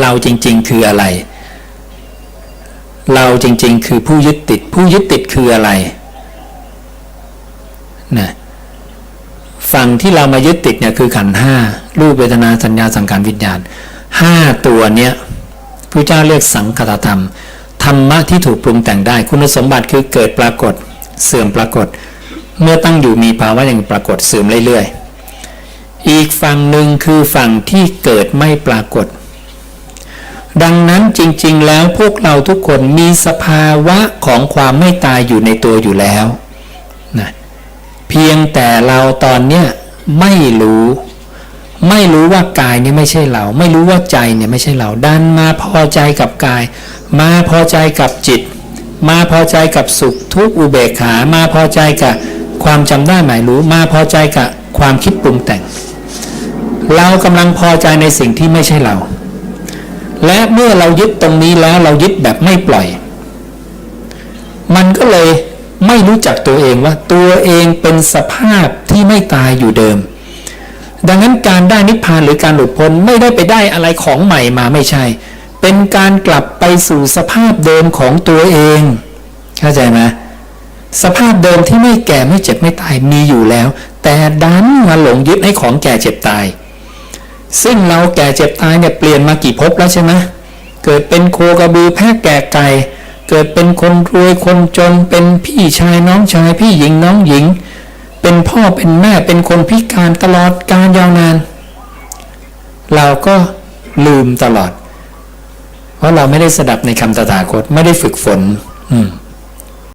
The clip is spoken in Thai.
เราจริง ๆ คืออะไร เราจริง ๆ คือผู้ยึดติด ผู้ยึดติดคืออะไรนะฝั่งที่เรามายึดติดเนี่ยคือขันห้ารูปเวทนาสัญญาสังขารวิญญาณห้าตัวเนี้ยพระเจ้าเรียกสังคตธรรม ธรรมะที่ถูกปรุงแต่งได้ คุณสมบัติคือเกิดปรากฏ เสื่อมปรากฏ เมื่อตั้งอยู่มีภาวะอย่างปรากฏเสื่อมเรื่อยๆ อีกฝั่งหนึ่งคือฝั่งที่เกิดไม่ปรากฏ จริง ๆ แล้วพวกเราทุกคนมีสภาวะของความไม่ตายอยู่ในตัวอยู่แล้วนะเพียงแต่เราตอนเนี้ยไม่รู้ ไม่รู้ว่ากายเนี่ยไม่ใช่เรา ไม่รู้ว่าใจเนี่ยไม่ใช่เราดันมาพอใจกับกาย มาพอใจกับจิต มาพอใจกับสุขทุกอุเบกขา มาพอใจกับความจำได้หมายรู้ มาพอใจกับความคิดปรุงแต่ง เรากำลังพอใจในสิ่งที่ไม่ใช่เรา และเมื่อเรายึดตรงนี้แล้วเรายึดแบบไม่ปล่อย มันก็เลยไม่รู้จักตัวเองว่า ตัวเองเป็นสภาพที่ไม่ตายอยู่เดิม ดังนั้นการได้นิพพานหรือการหลุดพ้นไม่ได้ไปได้อะไรของใหม่มาไม่ใช่ เป็นการกลับไปสู่สภาพเดิมของตัวเอง เข้าใจไหมสภาพเดิมที่ไม่แก่ไม่เจ็บไม่ตายมีอยู่แล้ว แต่ดันมาหลงยึดให้ของแก่เจ็บตาย ซึ่งเราแก่เจ็บตายเนี่ยเปลี่ยนมากี่ภพแล้วใช่ไหมเกิดเป็นโคกระบือแพะแก่ไก่ เกิดเป็นคนรวยคนจน เป็นพี่ชายน้องชายพี่หญิงน้องหญิง เป็นพ่อเป็นแม่เป็นคนพิการตลอดการยาวนาน เราก็ลืมตลอด เพราะเราไม่ได้สดับในคำตถาคตไม่ได้ฝึกฝน อืม